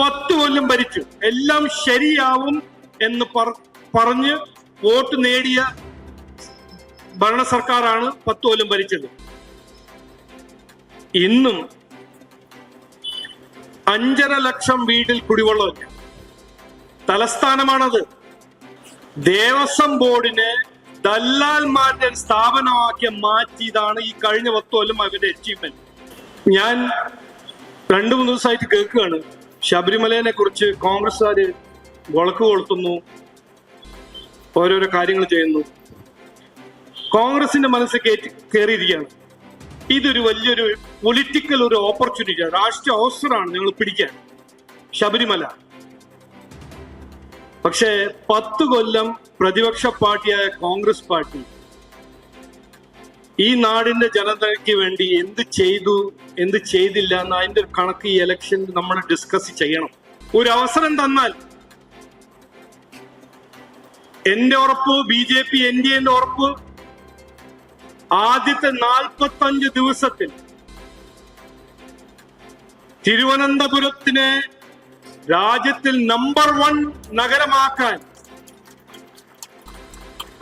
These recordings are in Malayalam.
പത്ത് കൊല്ലം ഭരിച്ചു. എല്ലാം ശരിയാവും എന്ന് പറഞ്ഞ് വോട്ട് നേടിയ ഭരണ സർക്കാരാണ് പത്ത് കൊല്ലം ഭരിച്ചത്. ഇന്നും അഞ്ചര ലക്ഷം വീട്ടിൽ കുടിവെള്ളമില്ല തലസ്ഥാനമാണത്. ദേവസ്വം ബോർഡിനെ ദല്ലാൽമാരുടെ ഒരു സ്ഥാപനമാക്കി മാറ്റിയതാണ് ഈ കഴിഞ്ഞ പത്ത് കൊല്ലം അവരുടെ അച്ചീവ്മെന്റ് ഞാൻ രണ്ടു മൂന്ന് ദിവസമായിട്ട് കേൾക്കുകയാണ്. ശബരിമലയെ കുറിച്ച് കോൺഗ്രസ്സുകാർ വിളക്ക് കൊളുത്തുന്നു. ഓരോരോ കാര്യങ്ങൾ ചെയ്യുന്നു. കോൺഗ്രസിന്റെ മനസ്സിൽ കയറ്റി കയറിയിരിക്കുകയാണ് ഇതൊരു വലിയൊരു പൊളിറ്റിക്കൽ ഒരു ഓപ്പർച്യൂണിറ്റിയാണ് രാഷ്ട്രീയ അവസരമാണ് ഞങ്ങൾ പിടിക്കാൻ. ശബരിമല. പക്ഷേ പത്ത് കൊല്ലം പ്രതിപക്ഷ പാർട്ടിയായ കോൺഗ്രസ് പാർട്ടി ഈ നാടിന്റെ ജനതയ്ക്ക് വേണ്ടി എന്ത് ചെയ്തു എന്ത് ചെയ്തില്ല എന്ന് അതിന്റെ കണക്ക് ഈ ഇലക്ഷൻ നമ്മൾ ഡിസ്കസ് ചെയ്യണം. ഒരു അവസരം തന്നാൽ എന്റെ ഉറപ്പ് B J P N D എന്റെ ഉറപ്പ് ആദ്യത്തെ നാൽപ്പത്തി അഞ്ച് ദിവസത്തിൽ തിരുവനന്തപുരത്തിനെ രാജ്യത്തിൽ നമ്പർ വൺ നഗരമാക്കാൻ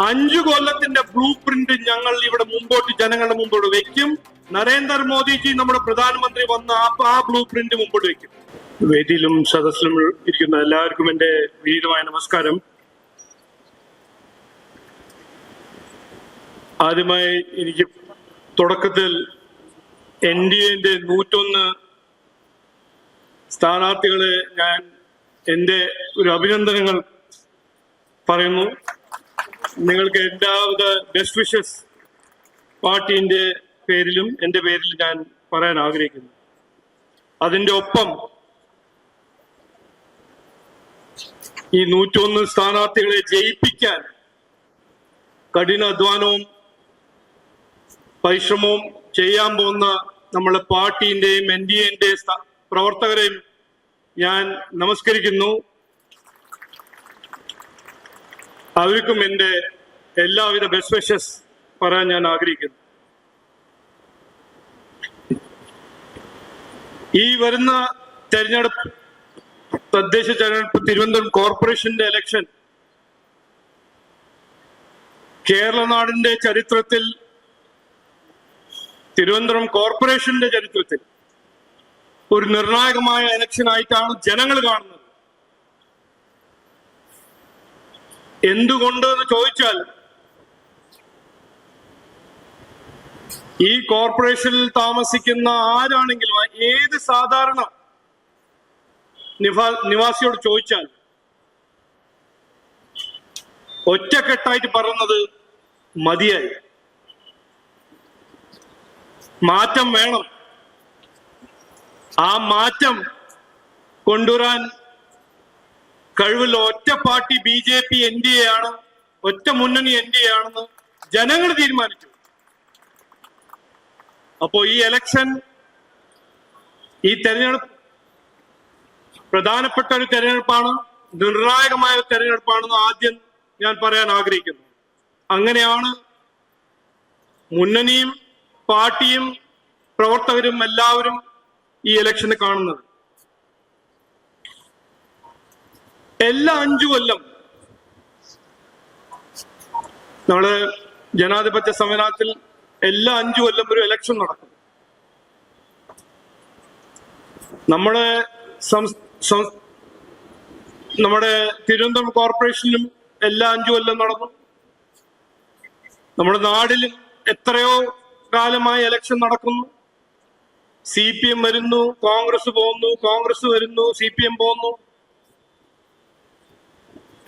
അഞ്ചു കൊല്ലത്തിന്റെ ബ്ലൂ പ്രിന്റ് ഞങ്ങൾ ഇവിടെ മുമ്പോട്ട് ജനങ്ങളുടെ മുമ്പോട്ട് വെക്കും. നരേന്ദ്രമോദിജി നമ്മുടെ പ്രധാനമന്ത്രി വന്ന ആ ബ്ലൂ പ്രിന്റ് മുമ്പോട്ട് വെക്കും. വേദിയിലും സദസ്സിലും ഇരിക്കുന്ന എല്ലാവർക്കും എന്റെ വിനീതമായ നമസ്കാരം. ആദ്യമായി എനിക്ക് തുടക്കത്തിൽ എൻ ഡി എന്റെ നൂറ്റൊന്ന് സ്ഥാനാർത്ഥികളെ ഞാൻ എന്റെ ഒരു അഭിനന്ദനങ്ങൾ പറയുന്നു. നിങ്ങൾക്ക് എല്ലാവിധ ബെസ്റ്റ് വിഷസ് പാർട്ടിന്റെ പേരിലും എന്റെ പേരിലും ഞാൻ പറയാൻ ആഗ്രഹിക്കുന്നു. അതിന്റെ ഒപ്പം ഈ നൂറ്റൊന്ന് സ്ഥാനാർത്ഥികളെ ജയിപ്പിക്കാൻ കഠിന അധ്വാനവും പരിശ്രമവും ചെയ്യാൻ പോകുന്ന നമ്മളെ പാർട്ടിന്റെയും എൻ ഡി എന്റെ പ്രവർത്തകരെയും ഞാൻ നമസ്കരിക്കുന്നു. അവർക്കും എന്റെ എല്ലാവിധ ബെസ്റ്റ് വിഷസ് പറയാൻ ഞാൻ ആഗ്രഹിക്കുന്നു. ഈ വരുന്ന തെരഞ്ഞെടുപ്പ് തദ്ദേശ തെരഞ്ഞെടുപ്പ് തിരുവനന്തപുരം കോർപ്പറേഷന്റെ ഇലക്ഷൻ കേരള നാടിന്റെ ചരിത്രത്തിൽ തിരുവനന്തപുരം കോർപ്പറേഷന്റെ ചരിത്രത്തിൽ ഒരു നിർണായകമായ ഇലക്ഷൻ ആയിട്ടാണ് ജനങ്ങൾ കാണുന്നത്. എന്തുകൊണ്ട് എന്ന് ചോദിച്ചാൽ ഈ കോർപ്പറേഷനിൽ താമസിക്കുന്ന ആരാണെങ്കിലും ഏത് സാധാരണ നിവാസിയോട് ചോദിച്ചാൽ ഒറ്റക്കെട്ടായിട്ട് പറയുന്നത് മതിയായി. മാറ്റം വേണം. ആ മാറ്റം കൊണ്ടുവരാൻ കഴിവുള്ള ഒറ്റ party B J P N D A ആണ് ഒറ്റ മുന്നണി എൻ ഡി എ ആണെന്ന് ജനങ്ങൾ തീരുമാനിച്ചു. അപ്പോ ഈ എലക്ഷൻ ഈ തെരഞ്ഞെടുപ്പ് പ്രധാനപ്പെട്ട ഒരു തെരഞ്ഞെടുപ്പാണ് നിർണായകമായ ഒരു തെരഞ്ഞെടുപ്പാണെന്ന് ആദ്യം ഞാൻ പറയാൻ ആഗ്രഹിക്കുന്നു. അങ്ങനെയാണ് മുന്നണിയും പാർട്ടിയും പ്രവർത്തകരും എല്ലാവരും ഈ ഇലക്ഷന് കാണുന്നത്. എല്ലാ അഞ്ചു കൊല്ലം നമ്മൾ ജനാധിപത്യ സംവിധാനത്തിൽ എല്ലാ അഞ്ചു കൊല്ലം ഒരു ഇലക്ഷൻ നടക്കും. നമ്മുടെ നമ്മുടെ തിരുവനന്തപുരം കോർപ്പറേഷനിലും എല്ലാ അഞ്ചു കൊല്ലം നടന്നു നമ്മുടെ നാടിലും എത്രയോ കാലമായി ഇലക്ഷൻ നടക്കുന്നു. സി പി എം വരുന്നു കോൺഗ്രസ് പോകുന്നു കോൺഗ്രസ് വരുന്നു സി പി എം പോകുന്നു.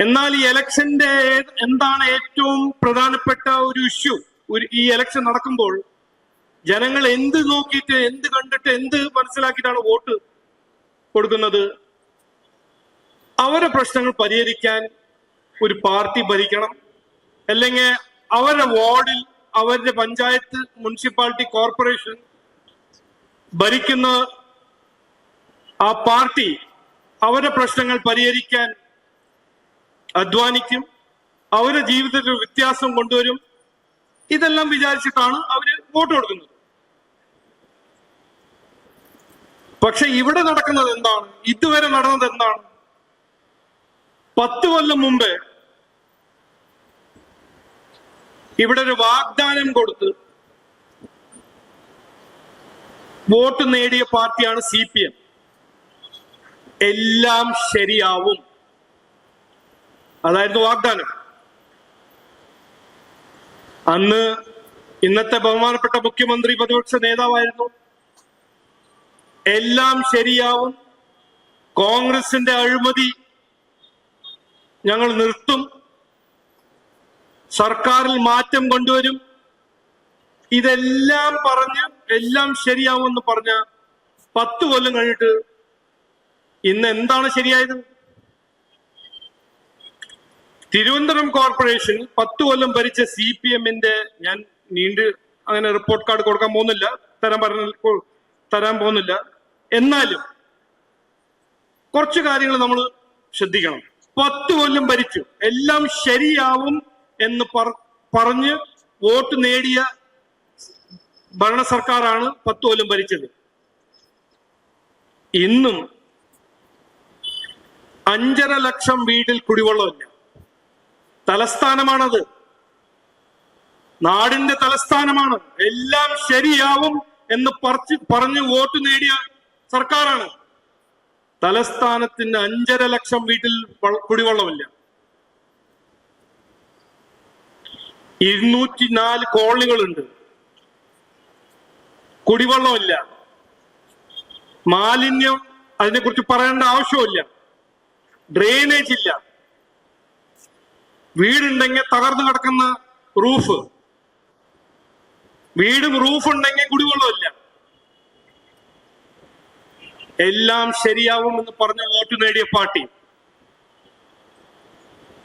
എന്നാൽ ഈ ഇലക്ഷന്റെ എന്താണ് ഏറ്റവും പ്രധാനപ്പെട്ട ഒരു ഇഷ്യൂ? ഒരു ഈ ഇലക്ഷൻ നടക്കുമ്പോൾ ജനങ്ങൾ എന്ത് നോക്കിയിട്ട് എന്ത് കണ്ടിട്ട് എന്ത് മനസ്സിലാക്കിയിട്ടാണ് വോട്ട് കൊടുക്കുന്നത്? അവരുടെ പ്രശ്നങ്ങൾ പരിഹരിക്കാൻ ഒരു പാർട്ടി ഭരിക്കണം. അല്ലെങ്കിൽ അവരുടെ വാർഡിൽ അവരുടെ പഞ്ചായത്ത് മുനിസിപ്പാലിറ്റി കോർപ്പറേഷൻ ഭരിക്കുന്ന ആ പാർട്ടി അവരുടെ പ്രശ്നങ്ങൾ പരിഹരിക്കാൻ അധ്വാനിക്കും അവരുടെ ജീവിതത്തിൽ വ്യത്യാസം കൊണ്ടുവരും. ഇതെല്ലാം വിചാരിച്ചിട്ടാണ് അവർ വോട്ട് കൊടുക്കുന്നത്. പക്ഷെ ഇവിടെ നടക്കുന്നത് എന്താണ്? ഇതുവരെ നടന്നത് എന്താണ്? പത്ത് കൊല്ലം മുമ്പ് ഇവിടെ ഒരു വാഗ്ദാനം കൊടുത്ത് വോട്ട് നേടിയ പാർട്ടിയാണ് സി പി എം. എല്ലാം ശരിയാവും. അതായിരുന്നു വാഗ്ദാനം. അന്ന് ഇന്നത്തെ ബഹുമാനപ്പെട്ട മുഖ്യമന്ത്രി പ്രതിപക്ഷ നേതാവായിരുന്നു. എല്ലാം ശരിയാവും. കോൺഗ്രസിന്റെ അഴിമതി ഞങ്ങൾ നിർത്തും. സർക്കാരിൽ മാറ്റം കൊണ്ടുവരും. ഇതെല്ലാം പറഞ്ഞ് എല്ലാം ശരിയാവും എന്ന് പറഞ്ഞ പത്ത് കൊല്ലം കഴിഞ്ഞിട്ട് ഇന്ന് എന്താണ് ശരിയായത്? തിരുവനന്തപുരം കോർപ്പറേഷൻ പത്ത് കൊല്ലം ഭരിച്ച സി പി എമ്മിന്റെ ഞാൻ നീണ്ട് അങ്ങനെ റിപ്പോർട്ട് കാർഡ് കൊടുക്കാൻ പോകുന്നില്ല. തരാൻ പറഞ്ഞ തരാൻ പോകുന്നില്ല. എന്നാലും കുറച്ച് കാര്യങ്ങൾ നമ്മൾ ശ്രദ്ധിക്കണം. പത്ത് കൊല്ലം ഭരിച്ചു. എല്ലാം ശരിയാവും എന്ന് പറഞ്ഞ് വോട്ട് നേടിയ ഭരണ സർക്കാരാണ് പത്ത് കൊല്ലം ഭരിച്ചത്. ഇന്നും അഞ്ചര ലക്ഷം വീട്ടിൽ കുടിവെള്ളമില്ല. തലസ്ഥാനമാണത്. നാടിന്റെ തലസ്ഥാനമാണ്. എല്ലാം ശരിയാവും എന്ന് പറച്ച് പറഞ്ഞ് വോട്ട് നേടിയ സർക്കാരാണ്. തലസ്ഥാനത്തിന് അഞ്ചര ലക്ഷം വീട്ടിൽ കുടിവെള്ളമില്ല. ഇരുന്നൂറ്റി നാല് കോളനികളുണ്ട്. കുടിവെള്ളമില്ല. മാലിന്യം അതിനെക്കുറിച്ച് പറയേണ്ട ആവശ്യമില്ല ഡ്രെയിനേജ് ഇല്ല വീടുണ്ടെങ്കിൽ തകർന്നു കിടക്കുന്ന റൂഫ്. വീടും റൂഫ് ഉണ്ടെങ്കിൽ കുടിവെള്ളമില്ല എല്ലാം ശരിയാവുമെന്ന് പറഞ്ഞ വോട്ട് നേടിയ പാർട്ടി.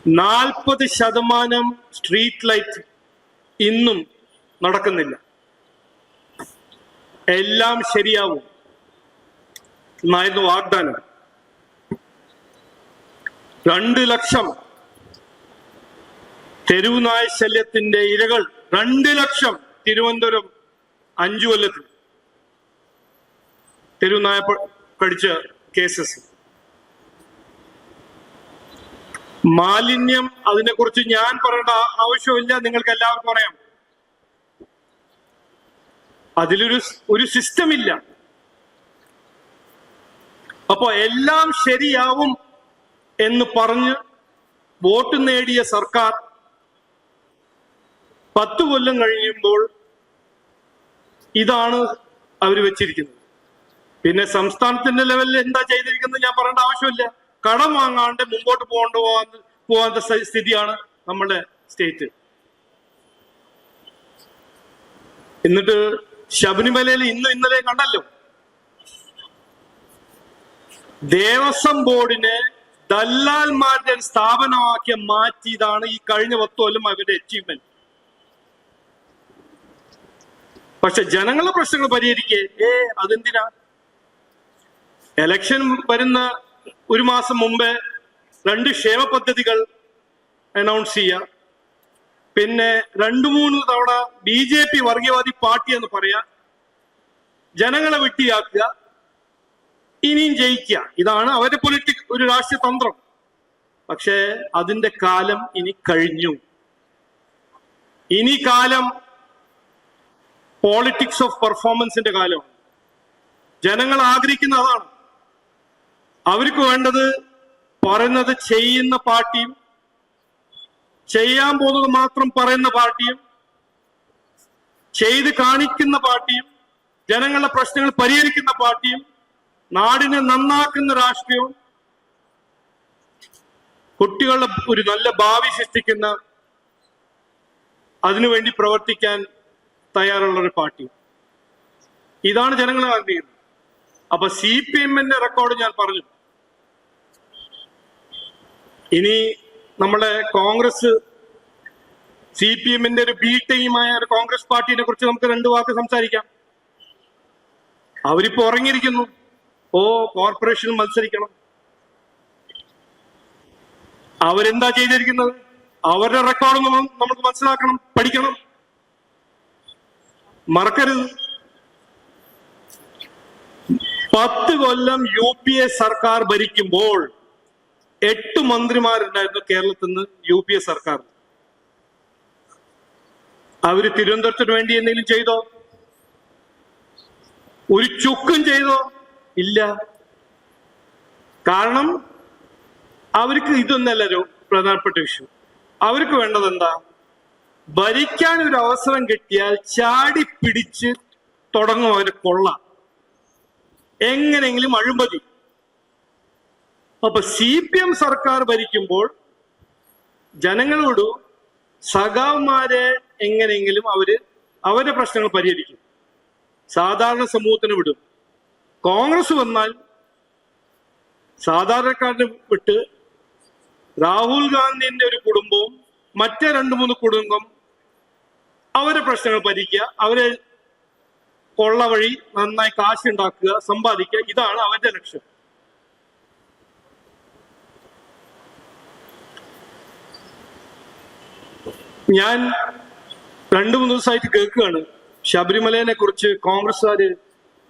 നാൽപ്പത് ശതമാനം സ്ട്രീറ്റ് ലൈറ്റ് ഇന്നും നടക്കുന്നില്ല. എല്ലാം ശരിയാവും. എന്നായിരുന്നു വാഗ്ദാനം. രണ്ട് ലക്ഷം തെരുവുനായ ശല്യത്തിന്റെ ഇരകൾ രണ്ട് ലക്ഷം തിരുവനന്തപുരം അഞ്ചു കൊല്ലത്തിൽ. തെരുവുനായ കടിച്ച കേസസ് മാലിന്യം അതിനെക്കുറിച്ച് ഞാൻ പറയേണ്ട ആവശ്യമില്ല നിങ്ങൾക്ക് എല്ലാവർക്കും അറിയാം. അതിലൊരു ഒരു സിസ്റ്റം ഇല്ല അപ്പോ എല്ലാം ശരിയാവും എന്ന് പറഞ്ഞ് വോട്ട് നേടിയ സർക്കാർ പത്ത് കൊല്ലം കഴിയുമ്പോൾ ഇതാണ് അവർ വെച്ചിരിക്കുന്നത്. പിന്നെ സംസ്ഥാനത്തിന്റെ ലെവലിൽ എന്താ ചെയ്തിരിക്കുന്നത് ഞാൻ പറയേണ്ട ആവശ്യമില്ല. കടം വാങ്ങാണ്ട് മുമ്പോട്ട് പോകേണ്ട പോകാൻ പോകാത്ത സ്ഥിതിയാണ് നമ്മുടെ സ്റ്റേറ്റ്. എന്നിട്ട് ശബരിമലയിൽ ഇന്നും ഇന്നലെ കണ്ടല്ലോ. ദേവസ്വം ബോർഡിനെ ദല്ലാൽമാരുടെ സ്ഥാപനമാക്കി മാറ്റിയതാണ് ഈ കഴിഞ്ഞ പത്ത് കൊല്ലം അവരുടെ അച്ചീവ്മെന്റ് പക്ഷെ ജനങ്ങളുടെ പ്രശ്നങ്ങൾ പരിഹരിക്കേ? ഏ അതെന്തിനാ? എലക്ഷൻ വരുന്ന ഒരു മാസം മുമ്പേ രണ്ട് ക്ഷേമ പദ്ധതികൾ അനൗൺസ് ചെയ്യുക പിന്നെ രണ്ടു മൂന്ന് തവണ ബി ജെ പി വർഗീയവാദി പാർട്ടി എന്ന് പറയാ. ജനങ്ങളെ വെട്ടിയാക്കുക. ഇനിയും ജയിക്കുക. ഇതാണ് അവരുടെ പൊളിറ്റിക് ഒരു രാഷ്ട്രീയ തന്ത്രം. പക്ഷേ അതിന്റെ കാലം ഇനി കഴിഞ്ഞു. ഇനി കാലം പോളിറ്റിക്സ് ഓഫ് പെർഫോമൻസിന്റെ കാലമാണ് ജനങ്ങൾ ആഗ്രഹിക്കുന്ന അതാണ്. അവർക്ക് വേണ്ടത് പറയുന്നത് ചെയ്യുന്ന പാർട്ടിയും ചെയ്യാൻ പോകുന്നത് മാത്രം പറയുന്ന പാർട്ടിയും ചെയ്ത് കാണിക്കുന്ന പാർട്ടിയും ജനങ്ങളുടെ പ്രശ്നങ്ങൾ പരിഹരിക്കുന്ന പാർട്ടിയും നാടിനെ നന്നാക്കുന്ന രാഷ്ട്രീയവും കുട്ടികളുടെ ഒരു നല്ല ഭാവി സൃഷ്ടിക്കുന്ന അതിനുവേണ്ടി പ്രവർത്തിക്കാൻ തയ്യാറുള്ള ഒരു പാർട്ടി. ഇതാണ് ജനങ്ങളെ ആഗ്രഹിക്കുന്നത് അപ്പൊ സി പി എമ്മിന്റെ റെക്കോർഡ് ഞാൻ പറഞ്ഞു. ഇനി നമ്മുടെ കോൺഗ്രസ് സി പി എമ്മിന്റെ ഒരു ബി ടീമായ ഒരു കോൺഗ്രസ് പാർട്ടിനെ കുറിച്ച് നമുക്ക് രണ്ടു വാക്ക് സംസാരിക്കാം. അവരിപ്പോ ഉറങ്ങിയിരിക്കുന്നു. ഓ കോർപ്പറേഷൻ മത്സരിക്കണം. അവരെന്താ ചെയ്തിരിക്കുന്നത്? അവരുടെ റെക്കോർഡ് നമുക്ക് മനസ്സിലാക്കണം പഠിക്കണം. മറക്കരുത്. പത്ത് കൊല്ലം യു പി എ സർക്കാർ ഭരിക്കുമ്പോൾ എട്ട് മന്ത്രിമാരുണ്ടായിരുന്നു കേരളത്തിൽ നിന്ന് യു പി എ സർക്കാർ. അവർ തിരുവനന്തപുരത്തിന് വേണ്ടി എന്തെങ്കിലും ചെയ്തോ? ഒരു ചുക്കും ചെയ്തോ? ഇല്ല. കാരണം അവർക്ക് ഇതൊന്നല്ല ഒരു പ്രധാനപ്പെട്ട വിഷയം. അവർക്ക് വേണ്ടത് എന്താ ഭരിക്കാൻ ഒരു അവസരം കിട്ടിയാൽ ചാടി പിടിച്ച് തുടങ്ങും അവർ കൊള്ള. എങ്ങനെയെങ്കിലും അഴിമതി. അപ്പൊ സി പി എം സർക്കാർ ഭരിക്കുമ്പോൾ ജനങ്ങളോട് സഖാവ്മാരെ എങ്ങനെയെങ്കിലും അവർ അവരുടെ പ്രശ്നങ്ങൾ പരിഹരിക്കും. സാധാരണ സമൂഹത്തിന് വിടും. കോൺഗ്രസ് വന്നാൽ സാധാരണക്കാരനെ വിട്ട് രാഹുൽ ഗാന്ധിന്റെ ഒരു കുടുംബവും മറ്റേ രണ്ട് മൂന്ന് കുടുംബം അവരെ പ്രശ്നങ്ങൾ ഭരിക്കുക അവരെ കൊള്ള വഴി നന്നായി കാശ് ഉണ്ടാക്കുക സമ്പാദിക്കുക ഇതാണ് അവരുടെ ലക്ഷ്യം. ഞാൻ രണ്ടു മൂന്ന് ദിവസമായിട്ട് കേൾക്കുകയാണ്. ശബരിമലയെ കുറിച്ച് കോൺഗ്രസ്സുകാര്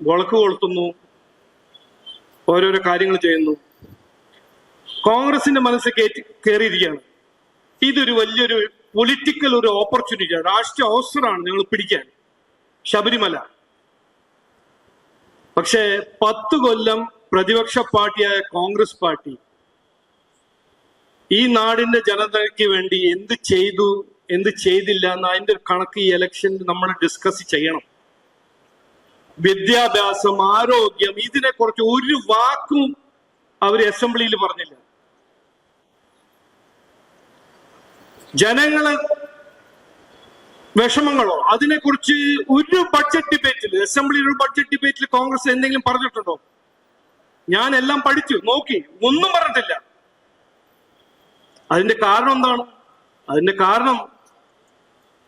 വിളക്ക് കൊളുത്തുന്നു ഓരോരോ കാര്യങ്ങൾ ചെയ്യുന്നു. കോൺഗ്രസിന്റെ മനസ്സ് കയറ്റി കയറിയിരിക്കുകയാണ് ഇതൊരു വലിയൊരു പൊളിറ്റിക്കൽ ഒരു ഓപ്പർച്യൂണിറ്റിയാണ് രാഷ്ട്രീയ അവസരമാണ് ഞങ്ങൾ പിടിക്കാൻ. ശബരിമല. പക്ഷേ പത്ത് കൊല്ലം പ്രതിപക്ഷ പാർട്ടിയായ കോൺഗ്രസ് പാർട്ടി ഈ നാടിന്റെ ജനതയ്ക്ക് വേണ്ടി എന്ത് ചെയ്തു എന്ത് ചെയ്തില്ല എന്ന് അതിന്റെ കണക്ക് ഈ ഇലക്ഷൻ നമ്മൾ ഡിസ്കസ് ചെയ്യണം. വിദ്യാഭ്യാസം ആരോഗ്യം ഇതിനെ കുറിച്ച് ഒരു വാക്കും അവർ അസംബ്ലിയിൽ പറഞ്ഞില്ല. ജനങ്ങളെ വിഷമങ്ങളോ അതിനെക്കുറിച്ച് ഒരു ബഡ്ജറ്റ് ഡിബേറ്റിൽ അസംബ്ലി ഒരു ബഡ്ജറ്റ് ഡിബേറ്റിൽ കോൺഗ്രസ് എന്തെങ്കിലും പറഞ്ഞിട്ടുണ്ടോ? ഞാൻ എല്ലാം പഠിച്ചു നോക്കി ഒന്നും പറഞ്ഞിട്ടില്ല. അതിന്റെ കാരണം എന്താണ്? അതിന്റെ കാരണം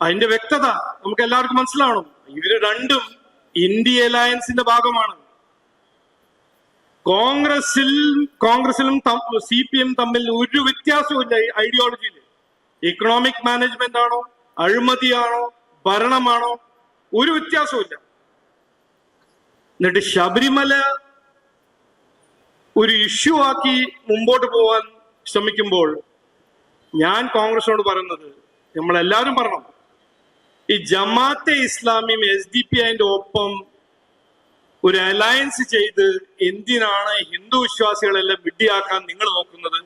അതിന്റെ വ്യക്തത നമുക്ക് എല്ലാവർക്കും മനസ്സിലാവണം. ഇവർ രണ്ടും ഇന്ത്യ അലയൻസിന്റെ ഭാഗമാണ്. കോൺഗ്രസിൽ കോൺഗ്രസിലും സി പി എം തമ്മിൽ ഒരു വ്യത്യാസവും ഇല്ല ഐഡിയോളജിയിൽ ഇക്കണോമിക് മാനേജ്മെന്റ് ആണോ? അഴിമതിയാണോ? ഭരണമാണോ? ഒരു വ്യത്യാസവും എന്നിട്ട് ശബരിമല ഒരു ഇഷ്യൂ ആക്കി മുമ്പോട്ട് പോവാൻ ശ്രമിക്കുമ്പോൾ ഞാൻ കോൺഗ്രസിനോട് പറയുന്നത് നമ്മളെല്ലാവരും പറഞ്ഞു ഈ ജമാഅത്തെ ഇസ്ലാമിയും എസ് ഡി പി ഐന്റെ ഒപ്പം ഒരു അലയൻസ് ചെയ്ത് എന്തിനാണ് ഹിന്ദു വിശ്വാസികളെല്ലാം വിഡ്ഢിയാക്കാൻ നിങ്ങൾ നോക്കുന്നത്?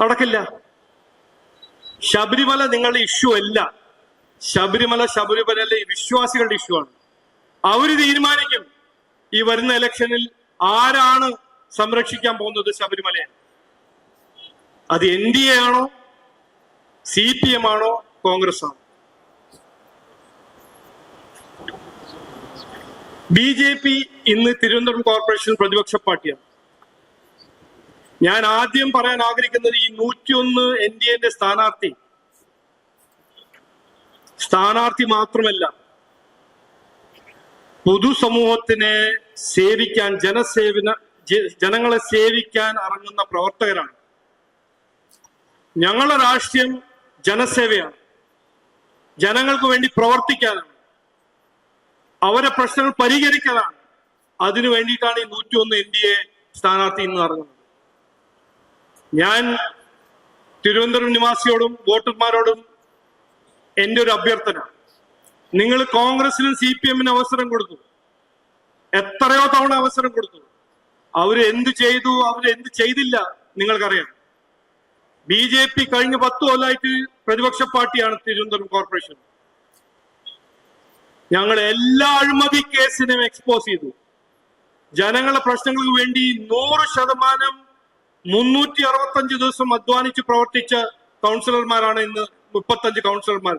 നടക്കില്ല. ശബരിമല നിങ്ങളുടെ ഇഷ്യൂ അല്ല. ശബരിമല ശബരിമല വിശ്വാസികളുടെ ഇഷ്യൂ ആണ്. അവർ തീരുമാനിക്കും ഈ വരുന്ന ഇലക്ഷനിൽ ആരാണ് സംരക്ഷിക്കാൻ പോകുന്നത് ശബരിമലയെ. അത് എൻ ഡി എ ആണോ സി പി എം ആണോ കോൺഗ്രസ് ആണോ? ബി ജെ പി ഇന്ന് തിരുവനന്തപുരം കോർപ്പറേഷൻ പ്രതിപക്ഷ പാർട്ടിയാണ്. ഞാൻ ആദ്യം പറയാൻ ആഗ്രഹിക്കുന്നത് ഈ നൂറ്റിയൊന്ന് എൻ ഡി എന്റെ സ്ഥാനാർത്ഥി. സ്ഥാനാർത്ഥി മാത്രമല്ല പൊതുസമൂഹത്തിനെ സേവിക്കാൻ ജനസേവന ജനങ്ങളെ സേവിക്കാൻ ഇറങ്ങുന്ന പ്രവർത്തകരാണ്. ഞങ്ങളുടെ രാഷ്ട്രീയം ജനസേവയാണ്. ജനങ്ങൾക്ക് വേണ്ടി പ്രവർത്തിക്കാനാണ്. അവരെ പ്രശ്നങ്ങൾ പരിഹരിക്കാനാണ്. അതിനു വേണ്ടിയിട്ടാണ് ഈ നൂറ്റി ഒന്ന് എൻ ഡി എ സ്ഥാനാർത്ഥി ഇന്ന് ഇറങ്ങുന്നത്. ഞാൻ തിരുവനന്തപുരം നിവാസിയോടും വോട്ടർമാരോടും എന്റെ ഒരു അഭ്യർത്ഥന. നിങ്ങൾ കോൺഗ്രസിനും സി പി എമ്മിനും അവസരം കൊടുത്തു. എത്രയോ തവണ അവസരം കൊടുത്തു. അവർ എന്ത് ചെയ്തു അവർ എന്ത് ചെയ്തില്ല നിങ്ങൾക്കറിയാം. ബി ജെ പി കഴിഞ്ഞ പത്ത് കൊല്ലമായിട്ട് പ്രതിപക്ഷ പാർട്ടിയാണ് തിരുവനന്തപുരം കോർപ്പറേഷൻ. ഞങ്ങൾ എല്ലാ അഴിമതി കേസിനും എക്സ്പോസ് ചെയ്തു. ജനങ്ങളുടെ പ്രശ്നങ്ങൾക്ക് വേണ്ടി നൂറ് ശതമാനം മുന്നൂറ്റി അറുപത്തഞ്ച് ദിവസം അധ്വാനിച്ച് പ്രവർത്തിച്ച കൗൺസിലർമാരാണ് ഇന്ന് മുപ്പത്തഞ്ച് കൗൺസിലർമാർ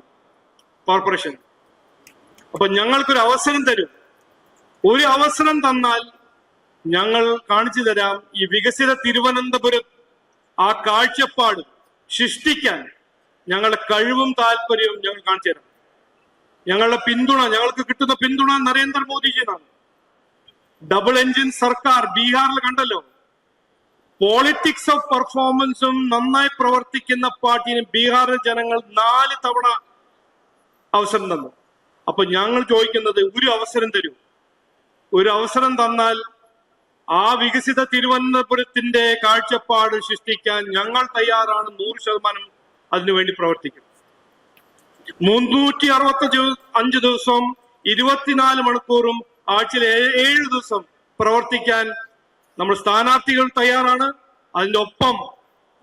കോർപ്പറേഷൻ. അപ്പൊ ഞങ്ങൾക്കൊരു അവസരം തരും. ഒരു അവസരം തന്നാൽ ഞങ്ങൾ കാണിച്ചു തരാം ഈ വികസിത തിരുവനന്തപുരം ആ കാഴ്ചപ്പാട് സൃഷ്ടിക്കാൻ ഞങ്ങളുടെ കഴിവും താല്പര്യവും ഞങ്ങൾ കാണിച്ചു തരാം. ഞങ്ങളുടെ പിന്തുണ ഞങ്ങൾക്ക് കിട്ടുന്ന പിന്തുണ നരേന്ദ്രമോദിജിയാണ് ഡബിൾ എഞ്ചിൻ സർക്കാർ ബീഹാറിൽ കണ്ടല്ലോ? പോളിറ്റിക്സ് ഓഫ് പെർഫോമൻസും നന്നായി പ്രവർത്തിക്കുന്ന പാർട്ടിയിൽ ബീഹാറിലെ ജനങ്ങൾ നാല് തവണ അവസരം തന്നു. അപ്പൊ ഞങ്ങൾ ചോദിക്കുന്നത് ഒരു അവസരം തരൂ. ഒരു അവസരം തന്നാൽ ആ വികസിത തിരുവനന്തപുരത്തിന്റെ കാഴ്ചപ്പാട് സൃഷ്ടിക്കാൻ ഞങ്ങൾ തയ്യാറാണ് നൂറ് ശതമാനം അതിനുവേണ്ടി പ്രവർത്തിക്കും. മുന്നൂറ്റി അറുപത്തി അഞ്ച് ദിവസവും ഇരുപത്തിനാല് മണിക്കൂറും ആഴ്ചയിൽ ഏഴ് ദിവസം പ്രവർത്തിക്കാൻ നമ്മൾ സ്ഥാനാർത്ഥികൾ തയ്യാറാണ്. അതിന്റെ ഒപ്പം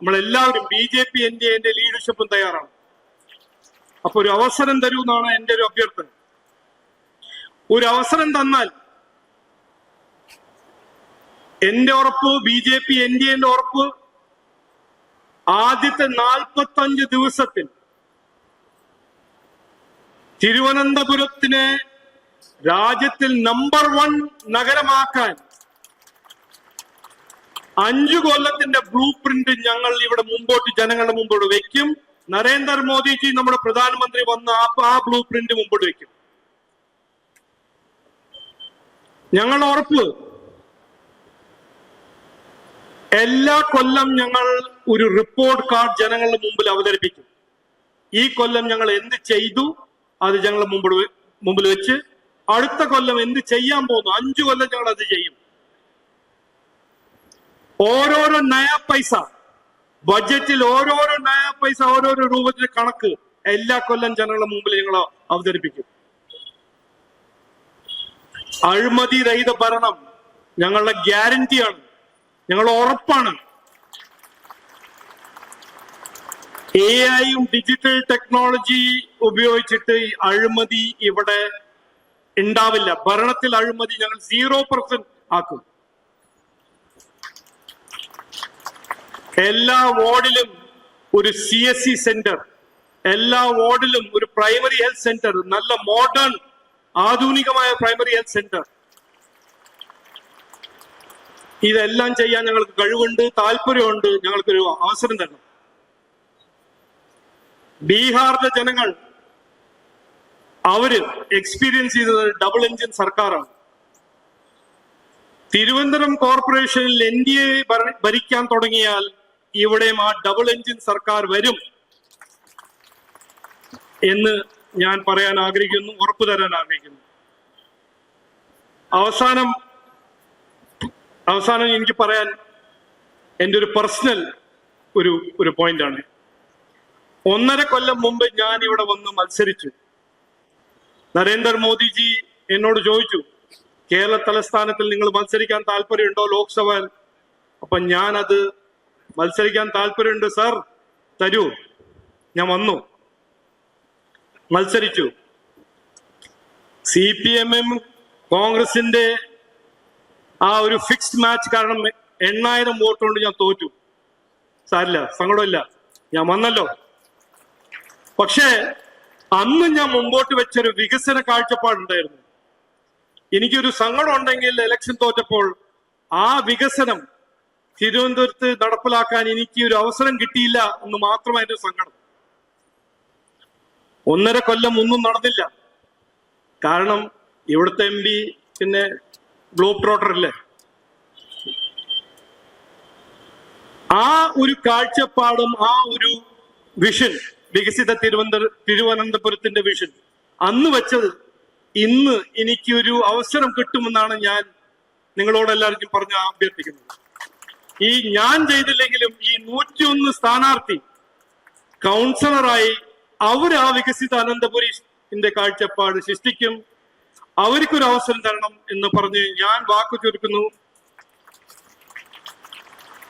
നമ്മളെല്ലാവരും ബി ജെ പി ഡി എന്റെ ലീഡർഷിപ്പും തയ്യാറാണ്. അപ്പൊ ഒരു അവസരം തരൂ എന്നാണ് എന്റെ ഒരു അഭ്യർത്ഥന. ഒരു അവസരം തന്നാൽ എന്റെ ഉറപ്പ് B J P N D എന്റെ ഉറപ്പ് ആദ്യത്തെ നാൽപ്പത്തി അഞ്ച് ദിവസത്തിൽ തിരുവനന്തപുരത്തിനെ രാജ്യത്തിൽ നമ്പർ വൺ നഗരമാക്കാൻ അഞ്ചു കൊല്ലത്തിന്റെ ബ്ലൂ പ്രിന്റ് ഞങ്ങൾ ഇവിടെ മുമ്പോട്ട് ജനങ്ങളുടെ മുമ്പോട്ട് വെക്കും. നരേന്ദ്രമോദിജി നമ്മുടെ പ്രധാനമന്ത്രി വന്ന ആ ബ്ലൂ പ്രിന്റ് മുമ്പോട്ട് വെക്കും. ഞങ്ങൾ ഉറപ്പ് എല്ലാ കൊല്ലം ഞങ്ങൾ ഒരു റിപ്പോർട്ട് കാർഡ് ജനങ്ങളുടെ മുമ്പിൽ അവതരിപ്പിക്കും. ഈ കൊല്ലം ഞങ്ങൾ എന്ത് ചെയ്തു? അത് ഞങ്ങളുടെ മുമ്പിൽ മുമ്പിൽ വെച്ച് അടുത്ത കൊല്ലം എന്ത് ചെയ്യാൻ പോകുന്നു? അഞ്ചു കൊല്ലം ഞങ്ങൾ അത് ചെയ്യും. ഓരോരോ നയ പൈസ. ബഡ്ജറ്റിൽ ഓരോരോ നയ പൈസ ഓരോരോ രൂപത്തിലെ കണക്ക് എല്ലാ കൊല്ലം ജനങ്ങളുടെ മുമ്പിൽ ഞങ്ങൾ അവതരിപ്പിക്കും. അഴിമതി രഹിത ഭരണം ഞങ്ങളുടെ ഗ്യാരണ്ടിയാണ്. ഞങ്ങളുടെ ഉറപ്പാണ്. എ ഐയും ഡിജിറ്റൽ ടെക്നോളജി ഉപയോഗിച്ചിട്ട് അഴിമതി ഇവിടെ ഉണ്ടാവില്ല. ഭരണത്തിൽ അഴിമതി ഞങ്ങൾ സീറോ പെർസെന്റ് ആക്കും. എല്ലാ വാർഡിലും ഒരു സി എസ് സി സെന്റർ എല്ലാ വാർഡിലും ഒരു പ്രൈമറി ഹെൽത്ത് സെന്റർ നല്ല മോഡേൺ ആധുനികമായ പ്രൈമറി ഹെൽത്ത് സെന്റർ ഇതെല്ലാം ചെയ്യാൻ ഞങ്ങൾക്ക് കഴിവുണ്ട് താല്പര്യമുണ്ട് ഞങ്ങൾക്കൊരു അവസരം തരണം. ബീഹാറിലെ ജനങ്ങൾ അവർ എക്സ്പീരിയൻസ് ചെയ്തത് ഡബിൾ എഞ്ചിൻ സർക്കാരാണ്. തിരുവനന്തപുരം കോർപ്പറേഷനിൽ എൻ ഡി എ ഭരിക്കാൻ തുടങ്ങിയാൽ ഇവിടെയും ആ ഡബിൾ എഞ്ചിൻ സർക്കാർ വരും എന്ന് ഞാൻ പറയാൻ ആഗ്രഹിക്കുന്നു ഉറപ്പു തരാൻ ആഗ്രഹിക്കുന്നു. അവസാനം അവസാനം എനിക്ക് പറയാൻ എന്റെ ഒരു പേഴ്സണൽ ഒരു ഒരു പോയിന്റാണ് ഒന്നര കൊല്ലം മുമ്പ് ഞാൻ ഇവിടെ വന്ന് മത്സരിച്ചു. നരേന്ദ്രമോദിജി എന്നോട് ചോദിച്ചു കേരള തലസ്ഥാനത്തിൽ നിങ്ങൾ മത്സരിക്കാൻ താല്പര്യമുണ്ടോ ലോക്സഭയിൽ? അപ്പൊ ഞാനത് മത്സരിക്കാൻ താല്പര്യമുണ്ട് സാർ. തരൂ. ഞാൻ വന്നു. മത്സരിച്ചു. സി പി എം എം കോൺഗ്രസിന്റെ ആ ഒരു ഫിക്സ്ഡ് മാച്ച് കാരണം എണ്ണായിരം വോട്ട് കൊണ്ട് ഞാൻ തോറ്റു. സാരില്ല സങ്കടമില്ല. ഞാൻ വന്നല്ലോ. പക്ഷേ അന്ന് ഞാൻ മുമ്പോട്ട് വെച്ചൊരു വികസന കാഴ്ചപ്പാടുണ്ടായിരുന്നു. എനിക്കൊരു സങ്കടം ഉണ്ടെങ്കിൽ ഇലക്ഷൻ തോറ്റപ്പോൾ ആ വികസനം തിരുവനന്തപുരത്ത് നടപ്പിലാക്കാൻ എനിക്ക് ഒരു അവസരം കിട്ടിയില്ല എന്ന് മാത്രമായിരുന്നു സങ്കടം. ഒന്നര കൊല്ലം ഒന്നും നടന്നില്ല. കാരണം ഇവിടുത്തെ എം പി പിന്നെ ഗ്ലോബ് ട്രോട്ടർ അല്ലേ ആ ഒരു കാഴ്ചപ്പാടും ആ ഒരു വിഷൻ വികസിത തിരുവനന്തപുരം തിരുവനന്തപുരത്തിന്റെ വിഷൻ അന്ന് വെച്ചത് ഇന്ന് എനിക്ക് ഒരു അവസരം കിട്ടുമെന്നാണ് ഞാൻ നിങ്ങളോട് എല്ലാവർക്കും പറഞ്ഞ് അഭ്യർത്ഥിക്കുന്നത്. ഈ ഞാൻ ചെയ്തില്ലെങ്കിലും ഈ നൂറ്റിയൊന്ന് സ്ഥാനാർത്ഥി കൗൺസിലറായി അവർ ആ വികസിത അനന്തപുരിന്റെ കാഴ്ചപ്പാട് സൃഷ്ടിക്കും. അവർക്കൊരു അവസരം തരണം എന്ന് പറഞ്ഞ് ഞാൻ വാക്കു ചുരുക്കുന്നു.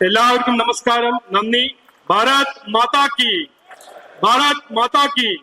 എല്ലാവർക്കും നമസ്കാരം. നന്ദി. ഭാരത് മാതാ കി. ഭാരത് മാതാ കി.